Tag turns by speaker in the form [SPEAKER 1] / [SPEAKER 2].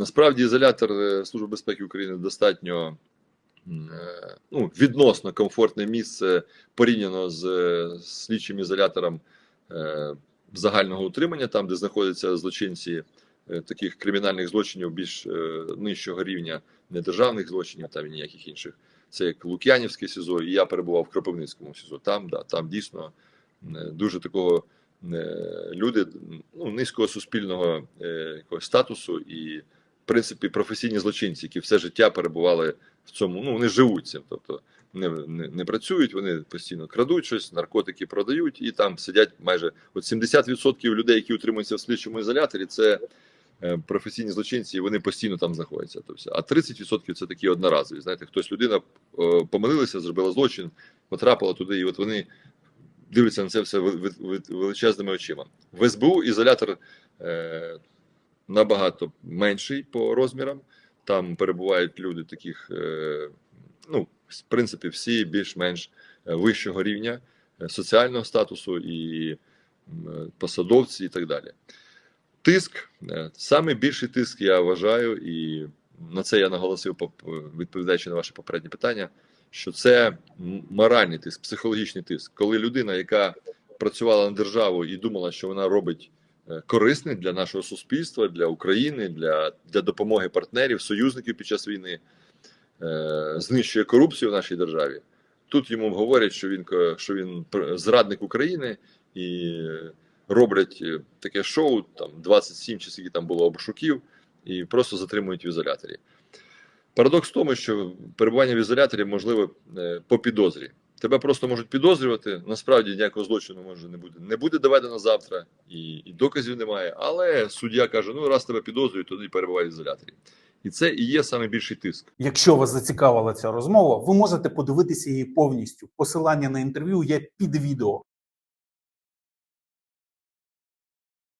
[SPEAKER 1] Насправді ізолятор е, Служби безпеки України достатньо е, ну, відносно комфортне місце порівняно з е, слідчим ізолятором загального утримання, там, де знаходяться злочинці таких кримінальних злочинів більш нижчого рівня, не державних злочинів, там і ніяких інших. Це як Лук'янівське СІЗО, і я перебував в Кропивницькому СІЗО. Там, да, там дійсно дуже такого люди ну, низького суспільного якогось статусу і, принципі, професійні злочинці, які все життя перебували в цьому. Ну, вони живуть цим, тобто не, не, не працюють, вони постійно крадуть щось, наркотики продають, і там сидять майже от 70% людей, які утримуються в слідчому ізоляторі, це е, професійні злочинці, і вони постійно там знаходяться. Тобто, а 30% це такі одноразові. Знаєте, хтось людина е, помилилася, зробила злочин, потрапила туди, і от вони дивляться на це все ве- ве- ве- величезними очима. В СБУ ізолятор е, набагато менший по розмірам. Там перебувають люди таких, е, ну, в принципі, всі більш-менш е, вищого рівня е, соціального статусу і посадовці, і так далі. Тиск, саме більший тиск, я вважаю, і на це я наголосив, відповідаючи на ваше попереднє питання, що це моральний тиск, психологічний тиск, коли людина, яка працювала на державу і думала, що вона робить е, корисне для нашого суспільства, для України, для, для допомоги партнерів, союзників під час війни, е, знищує корупцію в нашій державі. Тут йому говорять, що він що він зрадник України і роблять е, таке шоу, там 27 чи скільки там було обшуків, і просто затримують в ізоляторі. Парадокс в тому, що перебування в ізоляторі можливо по підозрі. Тебе просто можуть підозрювати. Насправді ніякого злочину може не буде. Не буде доведено завтра, і, і доказів немає. Але суддя каже: ну раз тебе підозрюють, тоді перебувай в ізоляторі. І це і є саме більший тиск.
[SPEAKER 2] Якщо вас зацікавила ця розмова, ви можете подивитися її повністю. Посилання на інтерв'ю є під відео.